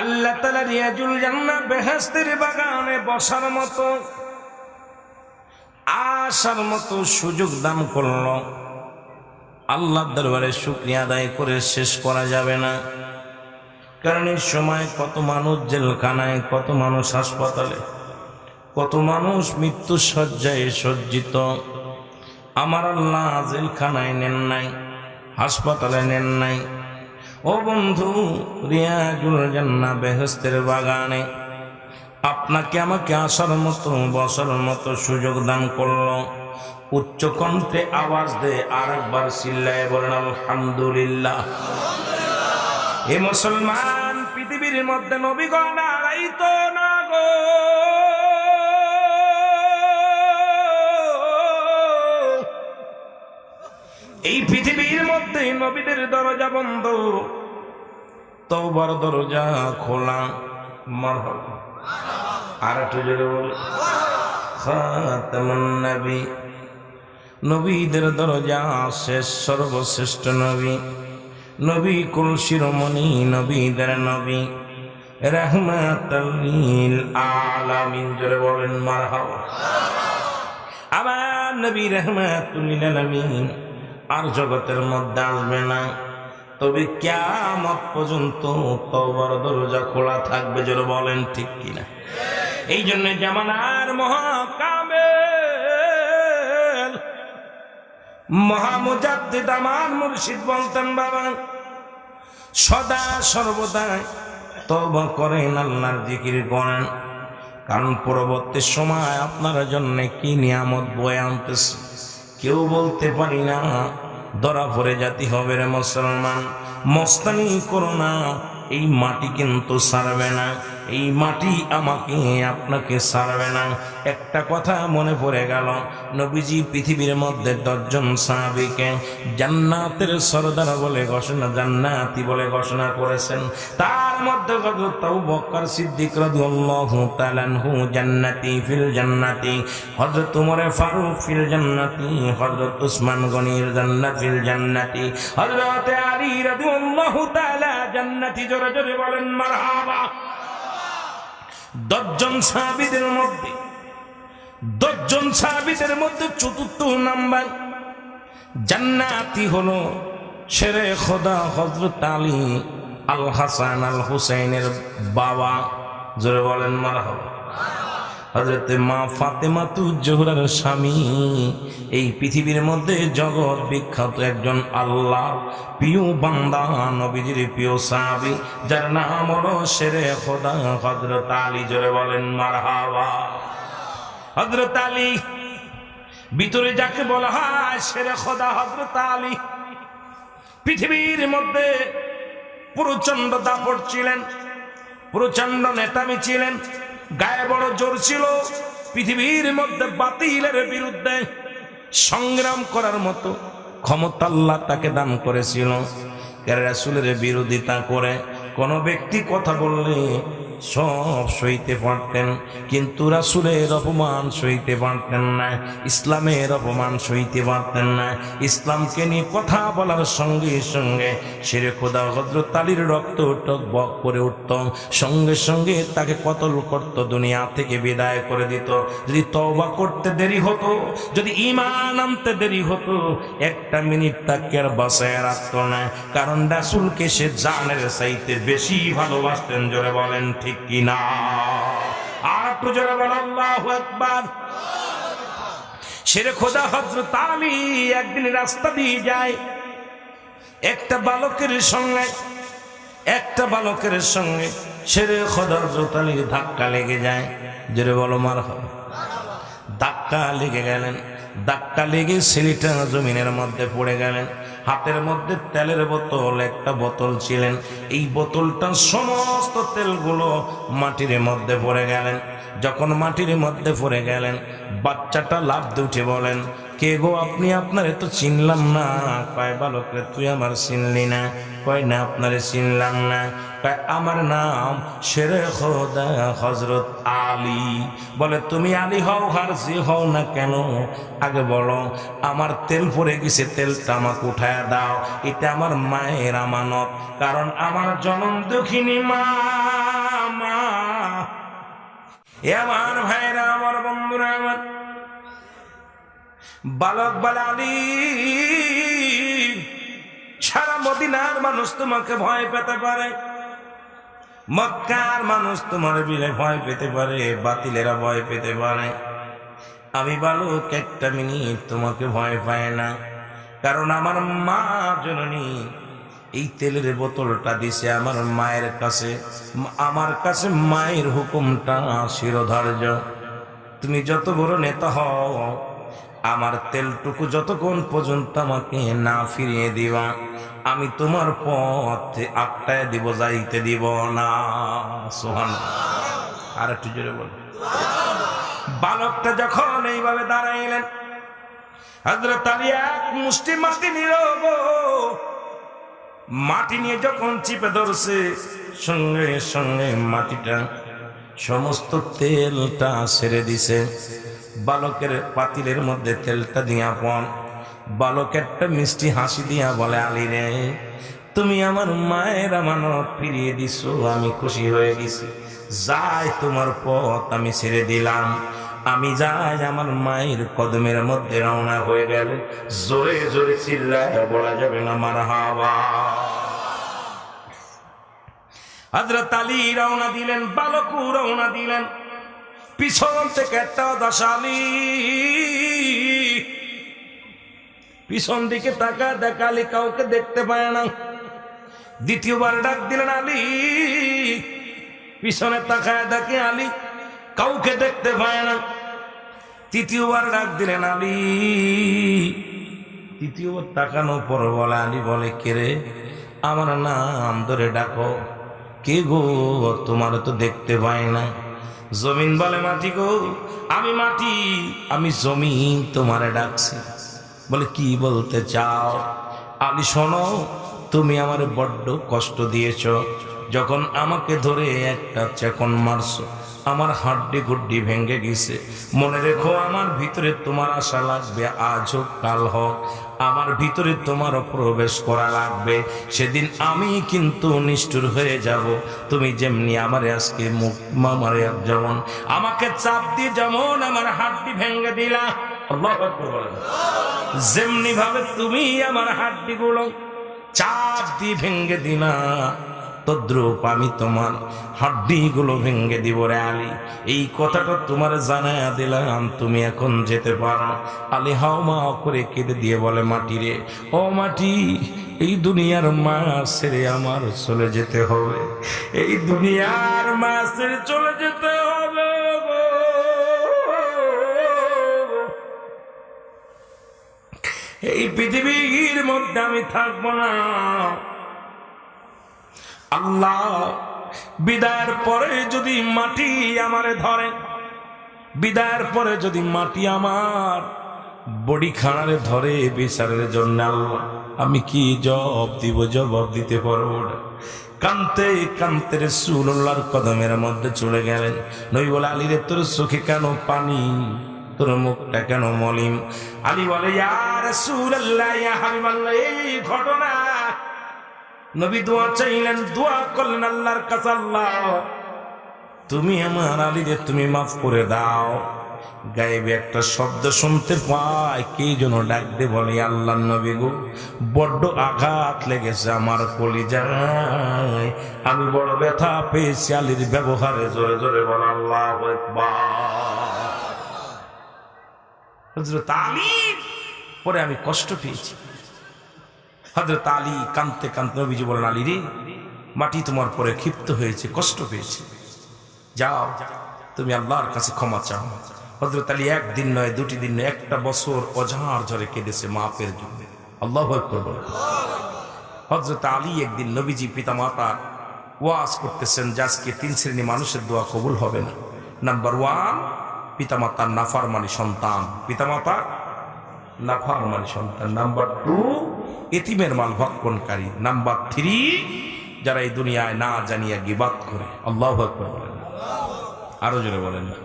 আল্লাহ তালা রিয়াজুল জান্না বেহেস্তের বাগানে বসার মতো আসার মতো সুযোগ দান করল। আল্লাহ দরবারে শুক্রিয়া আদায় করে শেষ করা যাবে না। কারণ এই সময় কত মানুষ জেলখানায়, কত মানুষ হাসপাতালে, কত মানুষ মৃত্যু সজ্জায় সজ্জিত। আমার আল্লাহ জেলখানায় নেন নাই, হাসপাতালে নেন নাই। ও বন্ধু, রিয়াজুল জান্না বেহস্তের বাগানে আপনাকে আমাকে আসার মতো, বসার মতো সুযোগ দান করল। উচ্চ কণ্ঠে আওয়াজ দে আর একবার চিল্লায় বলেন, আলহামদুলিল্লাহ। এ মুসলমান পৃথিবীর মধ্যে নবীগণ আড়াইতো না গো। এই পৃথিবীর মধ্যে নবীদের দরজা বন্ধ। তওবার দরজা খোলা মারহাবা। আর একটু জোরে বল। নবী। নবীদের দরজা শেষ, সর্বশ্রেষ্ঠ নবী। নবী কুল শিরোমণি, নবীদের নবী। রহমাতাল্লিল আলামিন, জোরে বলেন মারহাবা। আমার নবী রহমাতুল্লিল আলামিন। আর জগতের মধ্যে আসবে না। তবে কেমন পর্যন্ত তবর দরজা খোলা থাকবে, জোরে বলেন ঠিক কিনা? এই জন্য জামানার মহাকামে মহামুজাদ্দিদ আমার মুর্শিদ বলতেন, বাবা, সদা সর্বদা তবা করেন, আল্লাহর জিকির করেন। কারণ পরবর্তী সময় আপনার জন্য কি নিয়ামত বয়ে আনতেছে? কেউ বলতে পারি না, ধরা পড়ে জাতি হবে রে মুসলমান। মস্তানি করো না, এই মাটি কিন্তু সারবে না। এই মাটি আমাকে, আপনাকে সারবে না। একটা কথা মনে পড়ে গেল, নবীজি পৃথিবীর মধ্যে দশজন সাহাবিকে জান্নাতের সরদার বলে ঘোষণা, জান্নাতি বলে ঘোষণা করেছেন। তার মধ্যে তাও বক্কর সিদ্দিক রাদিয়াল্লাহু তাআলা আনহু জান্নাতি ফিল জান্নাতি, হযরত ওমর ফারুক ফিল জান্নাতি, হযরত উসমান গনির জান্নাত ফিল জান্নাতি, হযরত আলী রাদিয়াল্লাহু তাআলা জান্নাতি জোরে জোরে বলেন, মারহাবা। দশজন সাহাবিদের মধ্যে, দশজন সাহাবিদের মধ্যে চতুর্থ নাম্বার জান্নাতি হলো শেরে খোদা হজরত আলী আল হাসান আল হুসাইনের বাবা। জোরে বলেন মারহাবা। হজরতে মা ফাতেমা তু জোহরার স্বামী। এই পৃথিবীর মধ্যে জগৎ বিখ্যাত একজন আল্লাহ, প্রিয় বান্দা, নবীজির প্রিয় সাহাবি, যার নাম শেরে খোদা। হজরত আলী জোরে বলেন, মারহাবা। হজরত আলী, ভিতরে যাকে বলা হয় সেরে খোদা হজরত আলী। পৃথিবীর মধ্যে প্রচণ্ড দাপট ছিলেন প্রচণ্ড নেতামি ছিলেন গায়ে বড় জোর ছিল। পৃথিবীর মধ্যে বাতিলের বিরুদ্ধে সংগ্রাম করার মতো ক্ষমতা আল্লাহ তাকে দান করেছিল। বিরোধিতা করে কোনো ব্যক্তি কথা বললে সব সইতে পারতেন, কিন্তু রাসুলের অপমান সইতে পারতেন না, ইসলামের অপমান সইতে পারতেন না। ইসলামকে নিয়ে কথা বলার সঙ্গে সঙ্গে সেরে খোদা হজরত রক্ত টক বক করে উঠত, সঙ্গে সঙ্গে তাকে কতল করত, দুনিয়া থেকে বিদায় করে দিত। যদি তওবা করতে দেরি হতো, যদি ইমান আনতে দেরি হতো, একটা মিনিট তাকে আর বাসায় রাখত না। কারণ রাসুলকে সে জানের চাইতে বেশি ভালোবাসতেন, জোরে বলেন ঠিক কিনা? আর একটু জোরে আল্লাহু সেরে খোদা হজরত আলী একদিন রাস্তা দিয়ে যায়। একটা বালকের সঙ্গে, একটা বালকের সঙ্গে সেরে খোদা হজরত আলীর ধাক্কা লেগে যায়। জোরে বলো মার হবে ধাক্কা লেগে গেলেন। ধাক্কা লেগে ছেলেটা জমিনের মধ্যে পড়ে গেলেন। হাতের মধ্যে তেলের বোতল, একটা বোতল ছিলেন। এই বোতলটা সমস্ত তেলগুলো মাটির মধ্যে পড়ে গেলেন। যখন মাটির মধ্যে পড়ে গেলেন, বাচ্চাটা লাভ উঠে বলেন, কে গো আপনি? আপনারে তো চিনলাম না। কয়, বালকরে, তুই আমার চিনলি না। কয়, না, আপনারে চিনলাম না। কয়, আমার নাম শেরে খোদা হজরত আলী। বলে, তুমি আলী হও, আর যে হও না কেন? আগে বলো, আমার তেল পড়ে গেছে, তেলটা আমাকে উঠায় দাও। এটা আমার মায়ের আমানত, কারণ আমার জনম দুঃখিনী মা। এ আমার ভাইরা, আমার বন্ধুরা, আমার বালক বালালি, সারা মদিনার মানুষ তোমাকে ভয় পেতে পারে। মক্কার মানুষ তোমার বিলে ভয় পেতে পারে, বাতিলেরা ভয় পেতে পারে। আমি বালক একটা মিনিট তোমাকে ভয় পায় না, কারণ আমার মা জননী এই তেলের বোতলটা দিছে আমার মায়ের কাছে। আমার কাছে মায়ের হুকুমটা শিরোধার্য। তুমি যত বড় নেতা হও, আমার তেলটুকু যতক্ষণ পর্যন্ত আমাকে না ফিরিয়ে দিবা, আমি তোমার পথে আটটায় দিব, যাইতে দিব না। সোহান আর একটু জোরে বল। বালকটা যখন এইভাবে দাঁড়াইলেন হজরত আলী এক মুষ্টি মাটি নীরব মাটি নিয়ে যখন চিপে ধরছে, সঙ্গে সঙ্গে মাটিটা সমস্ত তেলটা ছেড়ে দিছে। বালকের পাতিলের মধ্যে তেলটা দিয়া পন। বালক একটা মিষ্টি হাসি দিয়া বলে, আলী রে, তুমি আমার মায়ের আমানত ফিরিয়ে দিছো, আমি খুশি হয়ে গেছি। যাই তোমার পথ আমি ছেড়ে দিলাম। আমি যাই আমার মায়ের কদমের মধ্যে রওনা হয়ে গেল জোরে জোরে চিল্লায় বলা যাবে না মার হাওয়া হজরত আলী রওনা দিলেন, বালকু রওনা দিলেন, পিছন থেকে একটা দশালি পিছন দিকে টাকা দেখালি কাউকে দেখতে পায় না। দ্বিতীয়বার ডাক দিলেন আলী। পিছনে তাকায় দেখে আলী কাউকে দেখতে পায় না। তৃতীয়বার ডাক দিলেন আলী। তৃতীয়বার তাকানোর পর বলে, আলী বলে কেরে আমার নাম ধরে ডাকো। কে গো? তোমার তো দেখতে পাই না। জমিন বলে, মাটি গো? আমি মাটি, আমি জমিন তোমারে ডাকছি। বলে, কি বলতে চাও? আলী, শোনো, তুমি আমার বড্ড কষ্ট দিয়েছ। যখন আমাকে ধরে একটা চেকন মারছো আমার হাড্ডি গুড্ডি ভেঙে গেছে। মনে রেখো, আমার ভিতরে তোমার আশা লাগবে আজ হোক কাল হোক। আমার ভিতরে তোমারও প্রবেশ করা লাগবে। সেদিন আমি কিন্তু নিষ্ঠুর হয়ে যাব। তুমি যেমনি আমার আজকে মুখ আমার যেমন আমাকে চাপ দিয়ে যেমন আমার হাড্ডি ভেঙে দিলা। যেমনি ভাবে তুমি আমার হাড্ডি গুলো চাপ দিয়ে ভেঙে দিলা। তদ্রুপ আমি তোমার হাড্ডি গুলো ভেঙে দিব রে আলী। এই কথাটা তোমার জানায় দিলাম, তুমি এখন যেতে পারো। আলী হাও মা করে কেঁদে দিয়ে বলে, মাটি রে, ও মাটি, এই দুনিয়ার মা ছেড়ে আমার চলে যেতে হবে। এই দুনিয়ার মা ছেড়ে চলে যেতে হবে এই পৃথিবীর মধ্যে আমি থাকব না। আল্লাহ, বিদায়ের পরে যদি মাটি আমারে ধরে, বিদায়ের পরে যদি মাটি আমার বডি খানারে ধরে বিচারের জন্য আল্লাহ, আমি কি জবাব দিব, জবাব দিতে পারব না। কানতে কানতে রসুল্লাহর কদমের মধ্যে চলে গেলেন। নই বলে, আলীরে, তোর চোখে কেন পানি? তোর মুখটা কেন মলিম আলী বলে ইয়ার ইয়া হাবিবাল্লাহ, এই ঘটনা নবী দোয়া চাইলেন, দোয়া করলেন আল্লাহর কাছে, আল্লাহ, তুমি আমার আলীরে তুমি মাফ করে দাও। গায়েবে একটা শব্দ শুনতে পায়, কে যেন ডাক দে বলে, আল্লাহ নবী গো, বড্ড আঘাত লেগেছে আমার কলিজায়। আমি বড় ব্যথা পেয়েছি আলীর ব্যবহারে, জোরে জোরে বল, আল্লাহ হজরত আলী, পরে আমি কষ্ট পেয়েছি। হজরত আলী কানতে কানতে নবীজি বলেন, আলী রে, মাটি তোমার পরে ক্ষিপ্ত হয়েছে, কষ্ট পেয়েছে। যাও, তুমি আল্লাহর কাছে ক্ষমা চাও। হজরত আলী একদিন নয়, দুটি দিন নয়, একটা বছর অঝার ঝরে কেঁদেছে মাপের জন্য। আল্লাহ করব হজরত আলী একদিন নবীজি পিতা মাতা ওয়াজ করতেছেন, যে আজকে তিন শ্রেণি মানুষের দোয়া কবুল হবে না। নাম্বার ওয়ান, পিতামাতার নাফারমানি সন্তান। পিতামাতা নাফারমানি সন্তান। নাম্বার টু এতিমের মাল ভক্ষণকারী। নাম্বার থ্রি যারা এই দুনিয়ায় না জানিয়া গিবাদ করে। আল্লাহ আকবার বলেন। আরও জোরে বলেন। না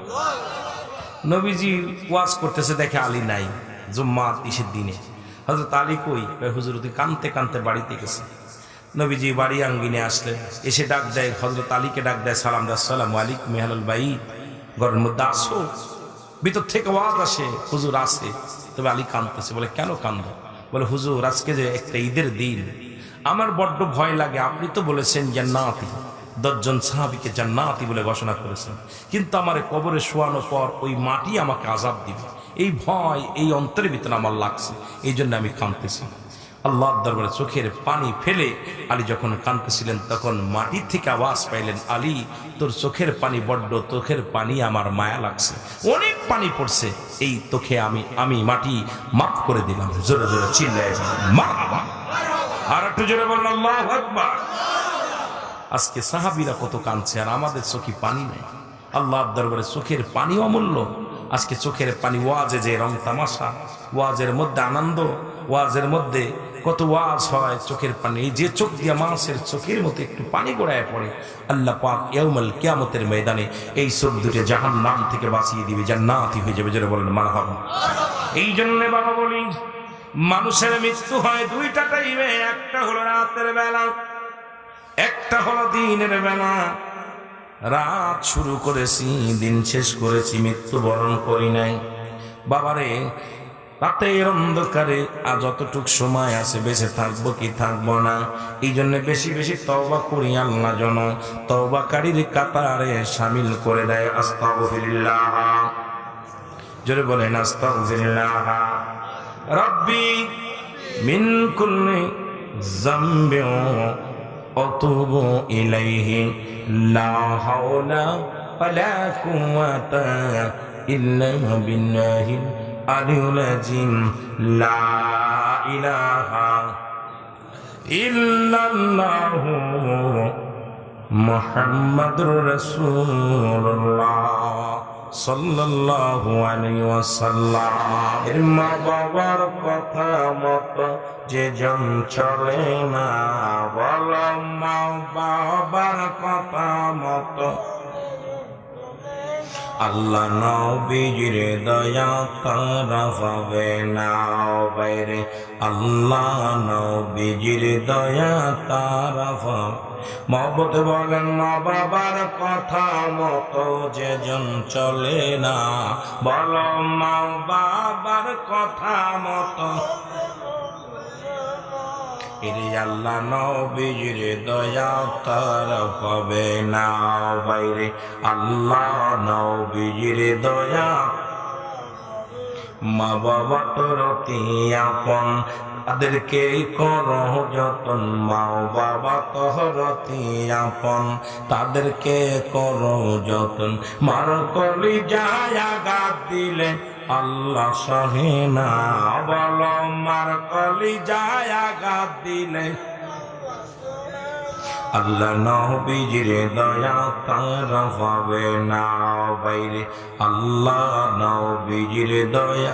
নবীজি ওয়াজ করতেছে দেখে আলী নাই জুম্মা ইসের দিনে। হজরত আলী কই? হুজুর কানতে কানতে বাড়িতে গেছে। নবীজি বাড়ি আঙ্গিনে আসলেন। এসে ডাক দেয় হজরত আলীকে ডাক দেয়, সালাম সালাম আলিক মেহালুল ভাই ঘরের মধ্যে আসো। ভিতর থেকে আওয়াজ আসে, হুজুর আসে তবে আলী কাঁদতেছে, বলে, কেন কান্দ বলে, হুজুর, আজকে যে একটা ঈদের দিন, আমার বড্ড ভয় লাগে। আপনি তো বলেছেন যে জান্নাতি, দশজন সাহাবিকে জান্নাতি বলে ঘোষণা করেছেন। কিন্তু আমার কবরে শোয়ানোর পর ওই মাটি আমাকে আজাব দিবে। এই ভয়, এই অন্তরের ভিতরে আমার লাগছে। এই জন্য আমি কাঁদতেছি। আল্লাহর দরবারে চোখের পানি ফেলে আলী যখন কাঁদতেছিলেন, তখন মাটি থেকে আওয়াজ পাইলেন, আলী, তোর চোখের পানি বড্ড, চোখের পানি আমার মায়া লাগছে, অনেক পানি পড়ছে, এই তোকে আমি আমি মাটি মাফ করে দিলাম। জোরে জোরে চিল্লায় মা আর একটু জোরে বললাম আজকে সাহাবিরা কত কাঁদছে, আর আমাদের চোখে পানি নেই। আল্লাহর দরবারে চোখের পানি অমূল্য। আজকে চোখের পানি ওয়াজে যে রং তামাশা, ওয়াজের মধ্যে আনন্দ, ওয়াজের মধ্যে কত ওয়াজ হয় চোখের পানি, এই যে চোখ দিয়া মাসের চোখের মতো একটু পানি গড়ায় পড়ে, আল্লাহ পাক ইয়াউমাল কিয়ামতের ময়দানে এই চোখ দুটো জাহান নাম থেকে বাঁচিয়ে দিবে, জান্নাতি হয়ে যাবে যেটা বলেন মারহাব এই জন্য বাবা বলি, মানুষের মৃত্যু হয় দুইটা টাইমে একটা হলো রাতের বেলা, একটা হলো দিনের বেলা। রাত শুরু করেছি, দিন শেষ করেছি, মৃত্যুবরণ করি নাই। বাবারে রাতের অন্ধকারে আর যতটুক সময় আছে বেঁচে থাকব কি থাকব না এই জন্য বেশি বেশি তওবা করি আল্লাহ জন তওবাকারীর কাতারে সামিল করে দেয় আস্তা জোরে বলেন আস্তা রব্বি মিন কুল্লি জাম্বে অতুব ইলাইহি, লা হাওলা ওয়ালা কুওয়াতা ইল্লা বিল্লাহিল আলিউল আজিম লা ইলাহা ইল্লাল্লাহু মুহাম্মাদুর রাসূলুল্লাহ সাল্লাল্লাহু আলাইহি ওয়াসাল্লাম। এর মা বাবার কথা মত যে জন চলে না, বলো মা বাবার কথা মতো আল্লাহ নবীজির দয়া তারা পাবে না বাইরে আল্লাহ নবীজির দয়া তারা পাবে মহব্বত বলেন মা বাবার কথা মতো যে জন চলে না। বল মা বাবার কথা মতো আল্লাহ নবীর দয়া তার পাবে না। বাইরে আল্লাহ নবীর দয়া। মা বাবা তোর আপন? তাদেরকে কর যতন। মা বাবা তোহরতি আপন? তাদেরকে কর যতন। মার কলি যায় আঘাত দিলে আল্লাহ সহে না, বল মার কলি যায় আঘাত দিলে। আল্লাহ নবীজির দয়া তার হবে না, বাইরে। আল্লাহ নবীজির দয়া